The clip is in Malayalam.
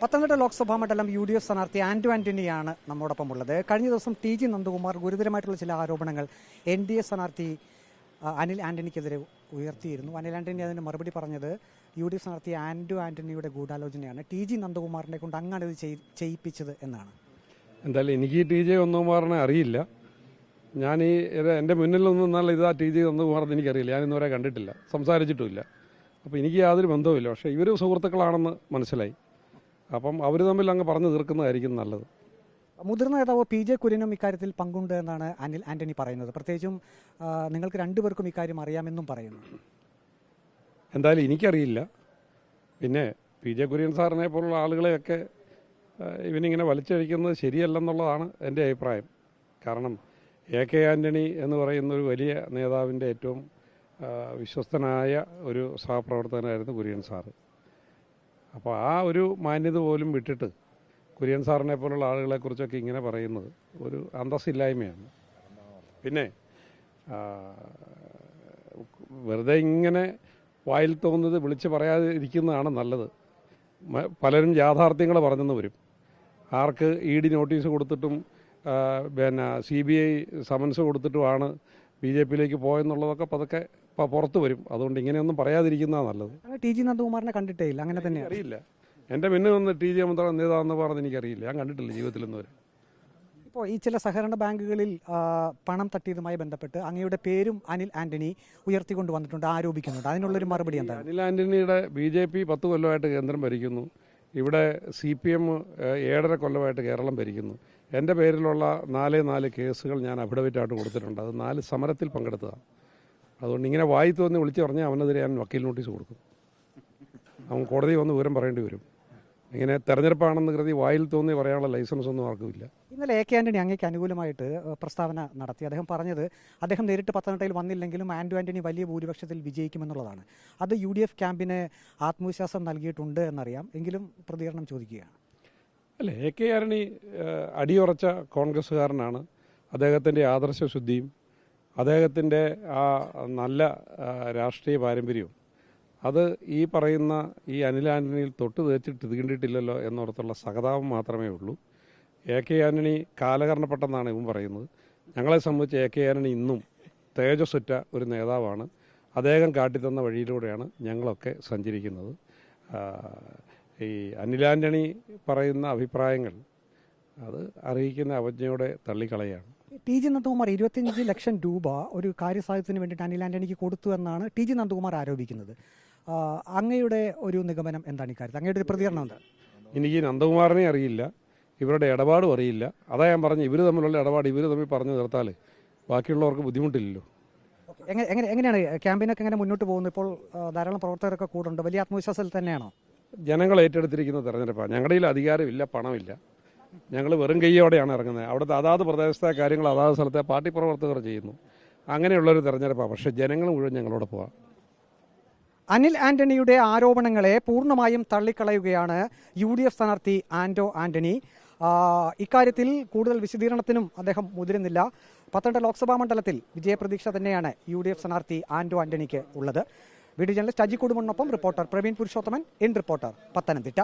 പത്തനംതിട്ട ലോക്സഭാ മണ്ഡലം യു ഡി എഫ് സ്ഥാനാർത്ഥി ആന്റോ ആന്റണിയാണ് നമ്മോടൊപ്പം ഉള്ളത് കഴിഞ്ഞ ദിവസം ടി ജി നന്ദകുമാർ ഗുരുതരമായിട്ടുള്ള ചില ആരോപണങ്ങൾ എൻ ഡി എ സ്ഥാനാർത്ഥി അനിൽ ആന്റണിക്കെതിരെ ഉയർത്തിയിരുന്നു. അനിൽ ആന്റണി അതിന് മറുപടി പറഞ്ഞത് യു ഡി എഫ് സ്ഥാനാർത്ഥി ആന്റോ ആന്റണിയുടെ ഗൂഢാലോചനയാണ്. ടി ജി നന്ദകുമാറിനെ കൊണ്ട് അങ്ങനെ ഇത് ചെയ്യിപ്പിച്ചത് എന്നാണ്. എന്തായാലും എനിക്ക് ടി ജെ നന്ദകുമാറിനെ അറിയില്ല. ഞാൻ ഈ എന്റെ മുന്നിലൊന്നും നിന്നാൽ ഇതാ ടി ജെ ഒന്നുകുമാറെന്ന് എനിക്കറിയില്ല. ഞാൻ ഇന്നുവരെ കണ്ടിട്ടില്ല. സംസാരിച്ചിട്ടുമില്ല. അപ്പോൾ എനിക്ക് യാതൊരു ബന്ധവുമില്ല. പക്ഷേ ഇവർ സുഹൃത്തുക്കളാണെന്ന് മനസ്സിലായി. അപ്പം അവർ തമ്മിൽ അങ്ങ് പറഞ്ഞു തീർക്കുന്നതായിരിക്കും നല്ലത്. മുതിർന്ന നേതാവ് പി ജെ കുര്യനും ഇക്കാര്യത്തിൽ പങ്കുണ്ട് എന്നാണ് അനിൽ ആന്റണി പറയുന്നത്. പ്രത്യേകിച്ചും നിങ്ങൾക്ക് രണ്ടുപേർക്കും ഇക്കാര്യം അറിയാമെന്നും പറയുന്നു. എന്തായാലും എനിക്കറിയില്ല. പിന്നെ പി ജെ കുര്യൻ സാറിനെ പോലുള്ള ആളുകളെയൊക്കെ ഇവനിങ്ങനെ വലിച്ചഴിക്കുന്നത് ശരിയല്ലെന്നുള്ളതാണ് എന്റെ അഭിപ്രായം. കാരണം എ കെ ആന്റണി എന്ന് പറയുന്ന ഒരു വലിയ നേതാവിന്റെ ഏറ്റവും വിശ്വസ്തനായ ഒരു സഹപ്രവർത്തകനായിരുന്നു കുര്യൻ സാറ്. അപ്പോൾ ആ ഒരു മാന്യത പോലും വിട്ടിട്ട് കുര്യൻ സാറിനെ പോലുള്ള ആളുകളെക്കുറിച്ചൊക്കെ ഇങ്ങനെ പറയുന്നത് ഒരു അന്തസ്സില്ലായ്മയാണ്. പിന്നെ വെറുതെ ഇങ്ങനെ വായിൽ തോന്നുന്നത് വിളിച്ച് പറയാതിരിക്കുന്നതാണ് നല്ലത്. പലരും യാഥാർത്ഥ്യങ്ങൾ പറഞ്ഞെന്ന് വരും. ആർക്ക് ഇ ഡി നോട്ടീസ് കൊടുത്തിട്ടും പിന്നെ സി ബി ഐ സമൻസ് കൊടുത്തിട്ടുമാണ് ബി ജെ പിയിലേക്ക് പോയെന്നുള്ളതൊക്കെ പതുക്കെ പുറത്ത് വരും. അതുകൊണ്ട് ഇങ്ങനെയൊന്നും പറയാതിരിക്കുന്നതാ നല്ലത്. ടി ജി നന്ദകുമാറിനെ കണ്ടിട്ടേ ഇല്ല. അങ്ങനെ തന്നെ അറിയില്ല എന്റെ മുന്നേ വന്ന് ടി ജി മന്ത്രം നേതാവെന്ന് പറഞ്ഞത് എനിക്കറിയില്ല. ഞാൻ കണ്ടിട്ടില്ല ജീവിതത്തിൽ ഇന്ന് വരെ ഇപ്പോൾ ഈ ചില സഹകരണ ബാങ്കുകളിൽ പണം തട്ടിയതുമായി ബന്ധപ്പെട്ട് അങ്ങയുടെ പേരും അനിൽ ആന്റണി ഉയർത്തിക്കൊണ്ട് വന്നിട്ടുണ്ട് ആരോപിക്കുന്നുണ്ട്. അതിനുള്ളൊരു മറുപടി എന്താണ് അനിൽ ആന്റണിയുടെ ബി ജെ പി പത്ത് കൊല്ലമായിട്ട് കേന്ദ്രം ഭരിക്കുന്നു. ഇവിടെ സി പി എം ഏഴര കൊല്ലമായിട്ട് കേരളം ഭരിക്കുന്നു. എന്റെ പേരിലുള്ള നാല് നാല് കേസുകൾ ഞാൻ അഫിഡവിറ്റായിട്ട് കൊടുത്തിട്ടുണ്ട്. അത് നാല് സമരത്തിൽ പങ്കെടുത്തതാണ്. അതുകൊണ്ട് ഇങ്ങനെ വായി തോന്നി വിളിച്ച് പറഞ്ഞാൽ അവനെതിരെ ഞാൻ വക്കീൽ നോട്ടീസ് കൊടുക്കും. അവൻ കോടതി വന്ന് വിവരം പറയേണ്ടി വരും. ഇങ്ങനെ തെരഞ്ഞെടുപ്പാണെന്ന് കരുതി വായിൽ തോന്നി പറയാനുള്ള ലൈസൻസ് ഒന്നും ആർക്കുമില്ല. ഇന്നലെ എ കെ ആന്റണി അങ്ങേക്ക് അനുകൂലമായിട്ട് പ്രസ്താവന നടത്തി. അദ്ദേഹം പറഞ്ഞത് അദ്ദേഹം നേരിട്ട് പത്തനംതിട്ടയിൽ വന്നില്ലെങ്കിലും ആൻഡു ആന്റണി വലിയ ഭൂരിപക്ഷത്തിൽ വിജയിക്കുമെന്നുള്ളതാണ്. അത് യു ഡി എഫ് ക്യാമ്പിന് ആത്മവിശ്വാസം നൽകിയിട്ടുണ്ട് എന്നറിയാം. എങ്കിലും പ്രതികരണം ചോദിക്കുകയാണ്. അല്ല? എ കെ ആന്റണി അടിയുറച്ച കോൺഗ്രസ്സുകാരനാണ്. അദ്ദേഹത്തിന്റെ ആദർശശുദ്ധിയും അദ്ദേഹത്തിന്റെ ആ നല്ല രാഷ്ട്രീയ പാരമ്പര്യവും അത് ഈ പറയുന്ന ഈ അനിൽ ആന്റണിയിൽ തൊട്ട് തേച്ചിട്ട് തീണ്ടിട്ടില്ലല്ലോ എന്നോർത്തുള്ള സഹതാപം മാത്രമേ ഉള്ളൂ. എ കെ ആന്റണി കാലകരണപ്പെട്ടെന്നാണ് ഇവൻ പറയുന്നത്. ഞങ്ങളെ സംബന്ധിച്ച് എ കെ ആന്റണി ഇന്നും തേജസ്സുറ്റ ഒരു നേതാവാണ്. അദ്ദേഹം കാട്ടിത്തന്ന വഴിയിലൂടെയാണ് ഞങ്ങളൊക്കെ സഞ്ചരിക്കുന്നത്. ഈ അനിൽ ആന്റണി പറയുന്ന അഭിപ്രായങ്ങൾ അത് അറിയിക്കുന്ന അവജ്ഞയോടെ തള്ളിക്കളയാണ്. ടി ജി നന്ദകുമാർ ഇരുപത്തിയഞ്ച് ലക്ഷം രൂപ ഒരു കാര്യസാധ്യത്തിന് വേണ്ടിയിട്ട് അനിൽ ആന്റണിക്ക് കൊടുത്തു എന്നാണ് ടി ജി നന്ദകുമാർ ആരോപിക്കുന്നത്. അങ്ങയുടെ ഒരു നിഗമനം എന്താണ് ഇക്കാര്യത്തിൽ? അങ്ങയുടെ ഒരു പ്രതികരണം എന്താ എനിക്ക് നന്ദകുമാറിനെ അറിയില്ല. ഇവരുടെ ഇടപാടും അറിയില്ല. അതാ ഞാൻ പറഞ്ഞു ഇവർ തമ്മിലുള്ള ഇടപാട് ഇവർ തമ്മിൽ പറഞ്ഞു തീർത്താൽ ബാക്കിയുള്ളവർക്ക് ബുദ്ധിമുട്ടില്ലല്ലോ. എങ്ങനെ എങ്ങനെ എങ്ങനെയാണ് ക്യാമ്പയിനൊക്കെ എങ്ങനെ മുന്നോട്ട് പോകുന്നത് ഇപ്പോൾ ധാരാളം പ്രവർത്തകരൊക്കെ കൂടുണ്ട് വലിയ ആത്മവിശ്വാസത്തിൽ തന്നെയാണോ? ജനങ്ങൾ ഏറ്റെടുത്തിരിക്കുന്ന തെരഞ്ഞെടുപ്പാണ്. ഞങ്ങളുടെ കയ്യിൽ അധികാരമില്ല പണമില്ല. ഞങ്ങൾ വെറും കൈയോടെയാണ് ഇറങ്ങുന്നത്. അവിടുത്തെ അതാത് പ്രദേശത്തെ കാര്യങ്ങൾ അതാത് സ്ഥലത്തെ പാർട്ടി പ്രവർത്തകർ ചെയ്യുന്നു. അങ്ങനെയുള്ളൊരു തെരഞ്ഞെടുപ്പാണ് പക്ഷേ ജനങ്ങൾ മുഴുവൻ ഞങ്ങളോട് പോവാം. അനിൽ ആന്റണിയുടെ ആരോപണങ്ങളെ പൂർണമായും തള്ളിക്കളയുകയാണ് യു ഡി എഫ് സ്ഥാനാർത്ഥി ആന്റോ ആന്റണി. ഇക്കാര്യത്തിൽ കൂടുതൽ വിശദീകരണത്തിനും അദ്ദേഹം മുതിരുന്നില്ല. പത്തനംതിട്ട ലോക്സഭാ മണ്ഡലത്തിൽ വിജയപ്രതീക്ഷ തന്നെയാണ് യു ഡി എഫ് സ്ഥാനാർത്ഥി ആന്റോ ആന്റണിക്ക് ഉള്ളത്. Video journalist Aji കുടുംബനൊപ്പം reporter Praveen Purushothaman in reporter Pathanamthitta.